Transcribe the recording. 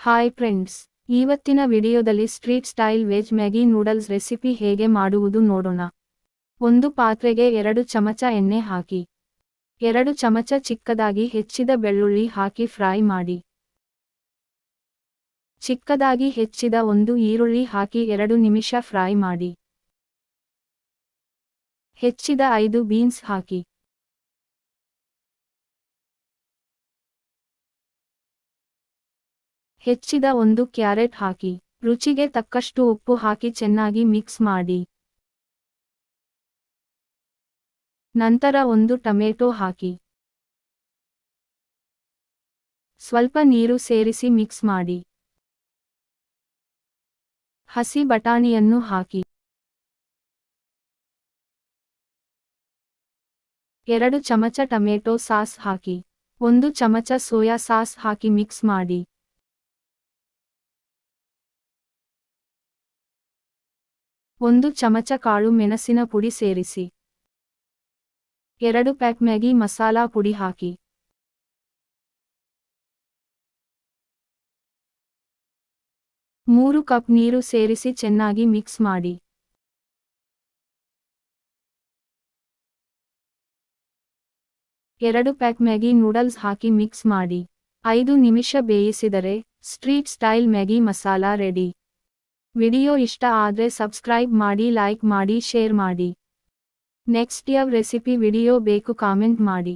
Hi friends ಇವತ್ತಿನ ವಿಡಿಯೋದಲ್ಲಿ street style veg Maggi noodles recipe ಹೇಗೆ ಮಾಡುವುದು ನೋಡೋಣ. ಒಂದು ಪಾತ್ರೆಗೆ ಎರಡು ಚಮಚ ಎಣ್ಣೆ ಹಾಕಿ. ಎರಡು ಚಮಚ ಚಿಕ್ಕದಾಗಿ ಹೆಚ್ಚಿದ ಬೆಳ್ಳುಳ್ಳಿ ಹಾಕಿ ಫ್ರೈ ಮಾಡಿ. ಚಿಕ್ಕದಾಗಿ ಹೆಚ್ಚಿದ ಒಂದು ಈರುಳ್ಳಿ ಹಾಕಿ ಎರಡು ನಿಮಿಷ ಫ್ರೈ ಮಾಡಿ. ಹೆಚ್ಚಿದ ಐದು ಬೀನ್ಸ್ ಹಾಕಿ. ಹೆಚ್ಚಿದ ಒಂದು ಕ್ಯಾರೆಟ್ ಹಾಕಿ, ರುಚಿಗೆ ತಕ್ಕಷ್ಟು ಉಪ್ಪು ಹಾಕಿ ಚೆನ್ನಾಗಿ ಮಿಕ್ಸ್ ಮಾಡಿ. ನಂತರ ಒಂದು ಟೊಮೆಟೊ ಹಾಕಿ. ಸ್ವಲ್ಪ ನೀರು ಸೇರಿಸಿ ಮಿಕ್ಸ್ ಮಾಡಿ. ಹಸಿ ಬಟಾಣಿಯನ್ನು ಹಾಕಿ. ಎರಡು ಚಮಚ ಟೊಮೆಟೊ ಸಾಸ್ ಹಾಕಿ. ಒಂದು ಚಮಚ ಸೋಯಾ ಸಾಸ್ ಹಾಕಿ ಮಿಕ್ಸ್ ಮಾಡಿ. ಒಂದು ಚಮಚ ಕಾಳು ಮೆಣಸಿನ ಪುಡಿ ಸೇರಿಸಿ. ಎರಡು ಪ್ಯಾಕ್ ಮ್ಯಾಗಿ ಮಸಾಲಾ ಪುಡಿ ಹಾಕಿ. ಮೂರು ಕಪ್ ನೀರು ಸೇರಿಸಿ ಚೆನ್ನಾಗಿ ಮಿಕ್ಸ್ ಮಾಡಿ. ಎರಡು ಪ್ಯಾಕ್ ಮ್ಯಾಗಿ ನೂಡಲ್ಸ್ ಹಾಕಿ ಮಿಕ್ಸ್ ಮಾಡಿ. ಐದು ನಿಮಿಷ ಬೇಯಿಸಿದರೆ street style Maggi masala ready. Video ಇಷ್ಟ ಆದರೆ ಸಬ್ಸ್ಕ್ರೈಬ್ ಮಾಡಿ, ಲೈಕ್ ಮಾಡಿ, ಶೇರ್ ಮಾಡಿ. ನೆಕ್ಸ್ಟ್ ಯಾವ ರೆಸಿಪಿ ವಿಡಿಯೋ ಬೇಕು, ಕಾಮೆಂಟ್ ಮಾಡಿ.